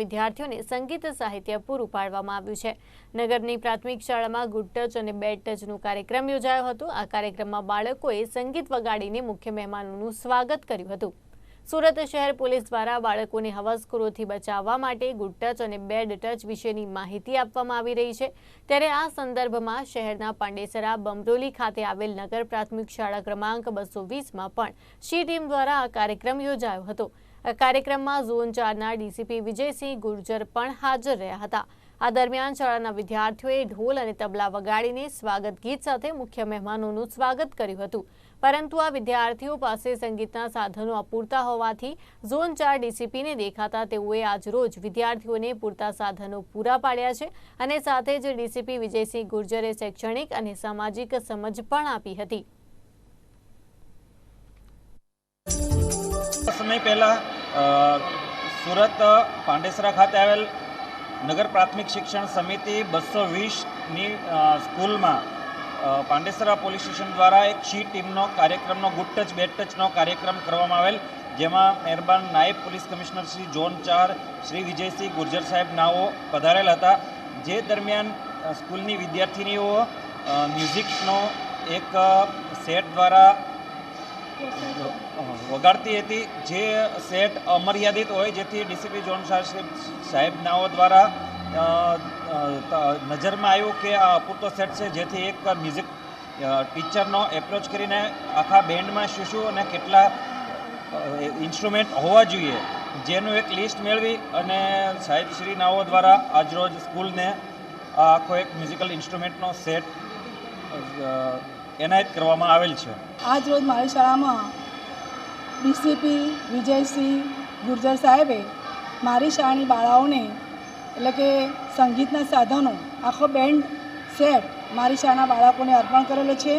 વિદ્યાર્થીઓને સંગીત સાહિત્ય પૂરું પાડવામાં આવ્યું છે. નગરની પ્રાથમિક શાળામાં ગુડ ટચ અને બેડ ટચનો કાર્યક્રમ યોજાયો હતો. આ કાર્યક્રમમાં બાળકોએ સંગીત વગાડીને મુખ્ય મહેમાનોનું સ્વાગત કર્યું હતું. સુરત શહેર પોલીસ દ્વારા બાળકોને હવસખોરોથી બચાવવા માટે ગુડ ટચ અને બેડ ટચ વિશેની માહિતી આપવામાં આવી રહી છે. ત્યારે આ સંદર્ભમાં શહેરના પાંડેસરા બમરોલી ખાતે આવેલ નગર પ્રાથમિક શાળા ક્રમાંક બસો વીસમાં પણ શી ટીમ દ્વારા આ કાર્યક્રમ યોજાયો હતો. કાર્યક્રમમાં ઝોન ચારના ડીસીપી વિજયસિંહ ગુર્જર પણ હાજર રહ્યા હતા. આ દરમિયાન શાળાના વિદ્યાર્થીઓએ ઢોલ અને તબલા વગાડીને સ્વાગત ગીત સાથે મુખ્ય મહેમાનોનું સ્વાગત કર્યું હતું. પરંતુ આ વિદ્યાર્થીઓ પાસે સંગીતના સાધનો અપૂરતા હોવાથી ઝોન ચાર ડીસીપીને દેખાતા તેઓએ આજરોજ વિદ્યાર્થીઓને પૂરતા સાધનો પૂરા પાડ્યા છે અને સાથે જ ડીસીપી વિજયસિંહ ગુર્જરે શૈક્ષણિક અને સામાજિક સમજ પણ આપી હતી. સમય સુરત પાંડેસરા ખાતે આવેલ નગર પ્રાથમિક શિક્ષણ સમિતિ બસો વીસની સ્કૂલમાં પાંડેસરા પોલીસ સ્ટેશન દ્વારા એક શી ટીમનો કાર્યક્રમનો ગુડ ટચ બેડ ટચનો કાર્યક્રમ કરવામાં આવેલ, જેમાં મહેરબાન નાયબ પોલીસ કમિશનર શ્રી ઝોન ચાર, શ્રી વિજયસિંહ ગુર્જર સાહેબ નાઓ પધારેલ હતા. જે દરમિયાન સ્કૂલની વિદ્યાર્થિનીઓ મ્યુઝિકનો એક સેટ દ્વારા વગાડતી હતી જે સેટ અમર્યાદિત હોય, જેથી ડીસીપી જોન સાહેબ નાઓ દ્વારા નજરમાં આવ્યું કે આ અપૂરતો સેટ છે, જેથી એક મ્યુઝિક ટીચરનો એપ્રોચ કરીને આખા બેન્ડમાં શું શું અને કેટલા ઇન્સ્ટ્રુમેન્ટ હોવા જોઈએ. જેનું એક લિસ્ટ મેળવી અને સાહેબ શ્રી નાઓ દ્વારા આજરોજ સ્કૂલને આખો એક મ્યુઝિકલ ઇન્સ્ટ્રુમેન્ટનો સેટ એનાયત કરવામાં આવેલ છે. આજ રોજ મારી શાળામાં ડીસીપી વિજયસિંહ ગુર્જર સાહેબે મારી શાળાની બાળાઓને, એટલે કે સંગીતના સાધનો, આખો બેન્ડ સેટ મારી શાળાના બાળકોને અર્પણ કરેલો છે.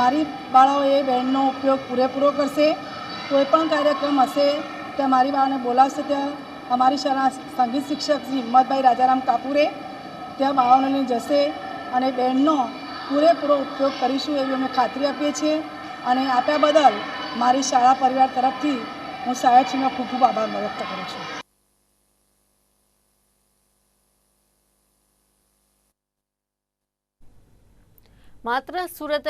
મારી બાળાઓ એ બેન્ડનો ઉપયોગ પૂરેપૂરો કરશે. કોઈ પણ કાર્યક્રમ હશે, ત્યાં મારી બાળાને બોલાવશે ત્યાં અમારી શાળાના સંગીત શિક્ષક શ્રી હિંમતભાઈ રાજારામ કાપુરે, ત્યાં બાળાઓને જશે અને બેન્ડનો પૂરેપૂરો ઉપયોગ કરીશું એવી અમે ખાતરી આપીએ છીએ. અને આપ્યા બદલ મારી શાળા પરિવાર તરફથી હું સાહેબશ્રીનો ખૂબ ખૂબ આભાર વ્યક્ત કરું છું. માત્ર સુરત